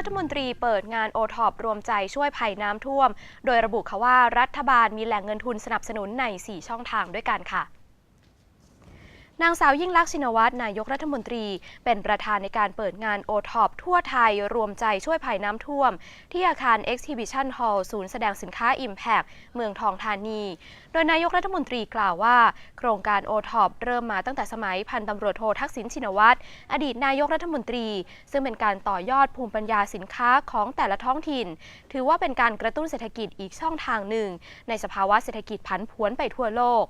รัฐมนตรีเปิดงานโอท็อปรวมใจช่วยภัยน้ำท่วม โดยระบุค่ะว่ารัฐบาลมีแหล่งเงินทุนสนับสนุนใน 4 ช่องทางด้วยกันค่ะ นางสาวยิ่งลักษณ์ชินวัตรนายกรัฐมนตรี เป็นประธานในการเปิดงานโอท็อปทั่วไทย รวมใจช่วยภัยน้ำท่วม ที่อาคาร Exhibition Hall ศูนย์แสดงสินค้า Impact เมืองทองธานี โดยนายกรัฐมนตรีกล่าวว่า โครงการโอท็อปเริ่มมาตั้งแต่สมัยพันตำรวจโททักษิณชินวัตรอดีตนายกรัฐมนตรี ซึ่งเป็นการต่อยอดภูมิปัญญาสินค้าของแต่ละท้องถิ่น ถือว่าเป็นการกระตุ้นเศรษฐกิจอีกช่องทางหนึ่ง ในสภาวะเศรษฐกิจผันผวนไปทั่วโลก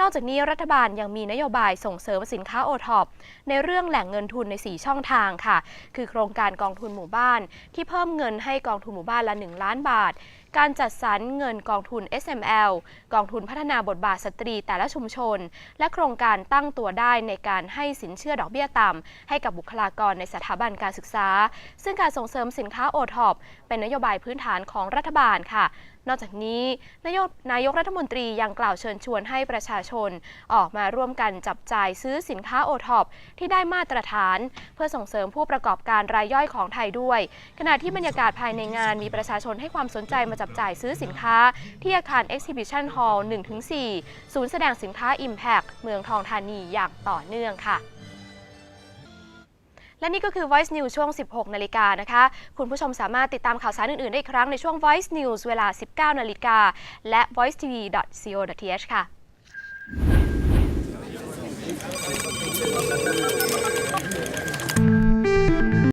นอกจากนี้รัฐบาลยังมีนโยบายส่งเสริมสินค้าโอท็อปในเรื่องแหล่งเงินทุนใน 4 ช่องทางค่ะ คือโครงการกองทุนหมู่บ้าน ที่เพิ่มเงินให้กองทุนหมู่บ้านละ 1 ล้านบาท การจัดสรรเงินกองทุน SML กองทุนพัฒนาบทบาทสตรีแต่ละชุมชน และโครงการตั้งตัวได้ในการให้สินเชื่อดอกเบี้ยต่ำให้กับบุคลากรในสถาบันการศึกษา ซึ่งการส่งเสริมสินค้าโอท็อปเป็นนโยบายพื้นฐานของรัฐบาลค่ะ นอกจากนี้นายกนายกรัฐมนตรียังกล่าวเชิญชวนให้ประชาชน ออกมาร่วมกันจับจ่ายซื้อสินค้าโอท็อปที่ได้มาตรฐาน เพื่อส่งเสริมผู้ประกอบการรายย่อยของไทยด้วย ขณะที่บรรยากาศภายในงานมีประชาชนให้ความสนใจมาจับจ่ายซื้อสินค้า ที่อาคาร Exhibition Hall 1-4 ศูนย์แสดงสินค้า Impact เมืองทองธานีอย่างต่อเนื่องค่ะและนี่ก็คือ Voice News ช่วง 16 นาฬิกานะคะ คุณผู้ชมสามารถติดตามข่าวสารอื่น ๆ ได้อีกครั้งในช่วง Voice News เวลา 19 นาฬิกา และ voicetv.co.th ค่ะ